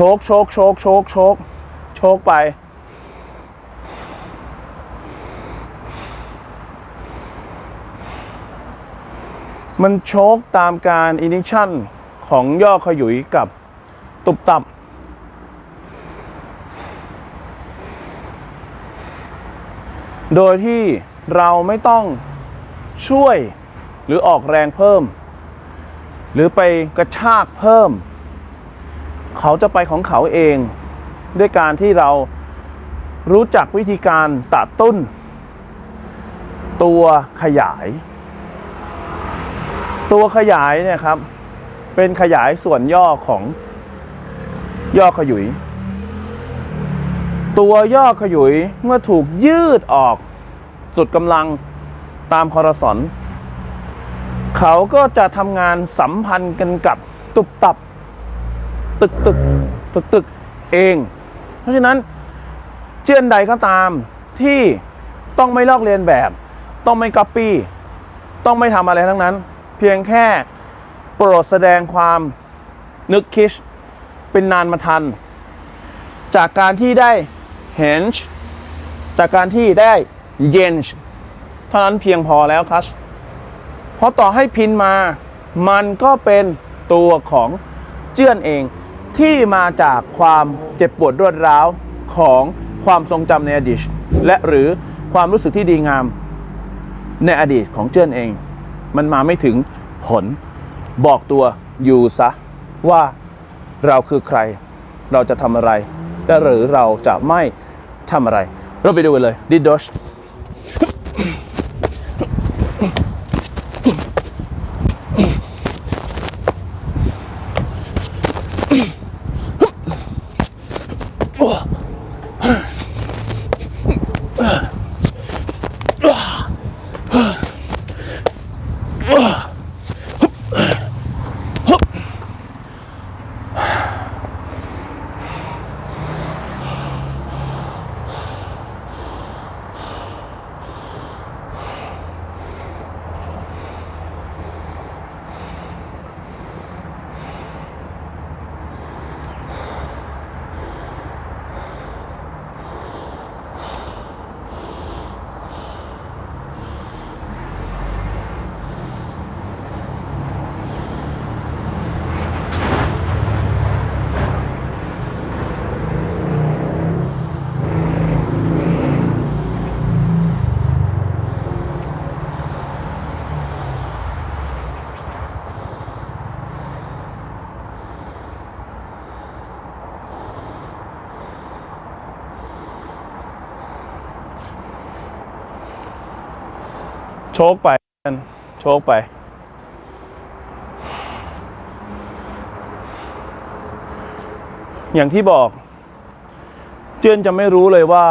ชกโชกโชกโชกโชกโชกไป มันโชกตามการอินิชั่นของย่อขยุยกับตุบตับ โดยที่เราไม่ต้องช่วยหรือออกแรงเพิ่ม หรือไปกระชากเพิ่ม เขาจะไปของเขาเอง ด้วยการที่เรารู้จักวิธีการตัดตุ้น ตัวขยาย ตัวขยายเนี่ยครับ เป็นขยายส่วนย่อของย่อขยุย ตัวย่อขยุยเมื่อถูกยืดออก สุดกำลังตามคอรสอนเขาก็จะทำงานสัมพันธ์กันกับตุบตับ ตึกตึกตึกตึกเอง เพราะฉะนั้นเชื่อนใดก็ตามที่ต้องไม่ลอกเลียนแบบ ต้องไม่ก๊อปปี้ต้องไม่ทำอะไรทั้งนั้น เพียงแค่โปรดแสดงความนึกคิดเป็นนานมาทัน จากการที่ได้ hinge จากการที่ได้ hinge เท่านั้นเพียงพอแล้วครับเพราะต่อให้พินมา มันก็เป็นตัวของเจื้อนเอง ที่มาจากความเจ็บปวดรวดร้าวของความทรงจำในอดีตและหรือความรู้สึกที่ดีงามในอดีตของเจื้นเอง มันมาไม่ถึงผลบอกตัวอยู่ซะว่าเราคือใคร เราจะทำอะไรและหรือเราจะไม่ทำอะไร เราไปดูกันเลยดิดดช โชกไปโชกไป อย่างที่บอก เจือนจะไม่รู้เลยว่า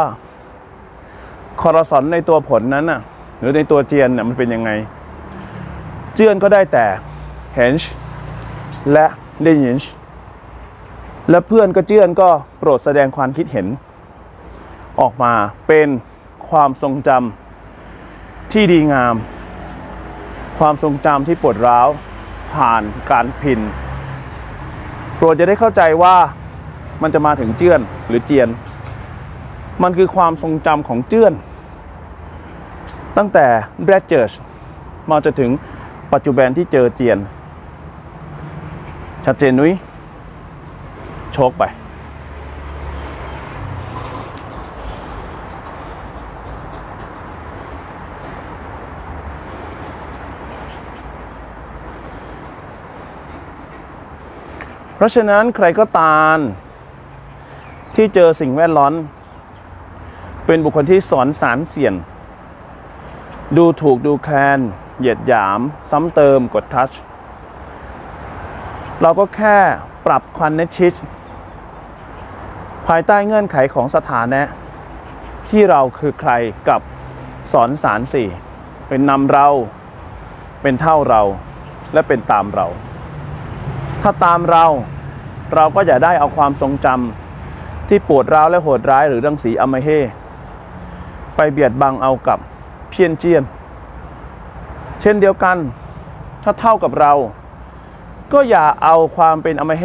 คอร์สอนในตัวผลนั้นน่ะ หรือในตัวเจียนน่ะมันเป็นยังไง เจือนก็ได้แต่ hench และ lineage และเพื่อนก็เจือนก็โปรดแสดงความคิดเห็น ออกมาเป็นความทรงจำ ที่ดีงาม ความทรงจำที่ปวดร้าว ผ่านการพินโปรดจะได้เข้าใจว่ามันจะมาถึงเจื้อนหรือเจียน มันคือความทรงจำของเจื้อน ตั้งแต่แรดเจิร์มาจนถึงปัจจุบันที่เจอเจียน ชัดเจนนุ้ยโชคไป เพราะฉะนั้นใครก็ตามที่เจอสิ่งแวดล้อมเป็นบุคคลที่สอนสารเสี่ยน ดูถูกดูแคลน เหยียดหยาม ซ้ำเติมกดทัช เราก็แค่ปรับควันเนชิชภายใต้เงื่อนไขของสถานะ ที่เราคือใครกับสอนสารสี่เป็นนำเรา เป็นเท่าเราและเป็นตามเรา ถ้าตามเราเราก็อย่าได้เอาความทรงจำที่ปวดร้าวและโหดร้ายหรือรังสีอมเฮไปเบียดบังเอากับเพี้ยนเจียน เช่นเดียวกัน ถ้าเท่ากับเรา ก็อย่าเอาความเป็นอมเฮ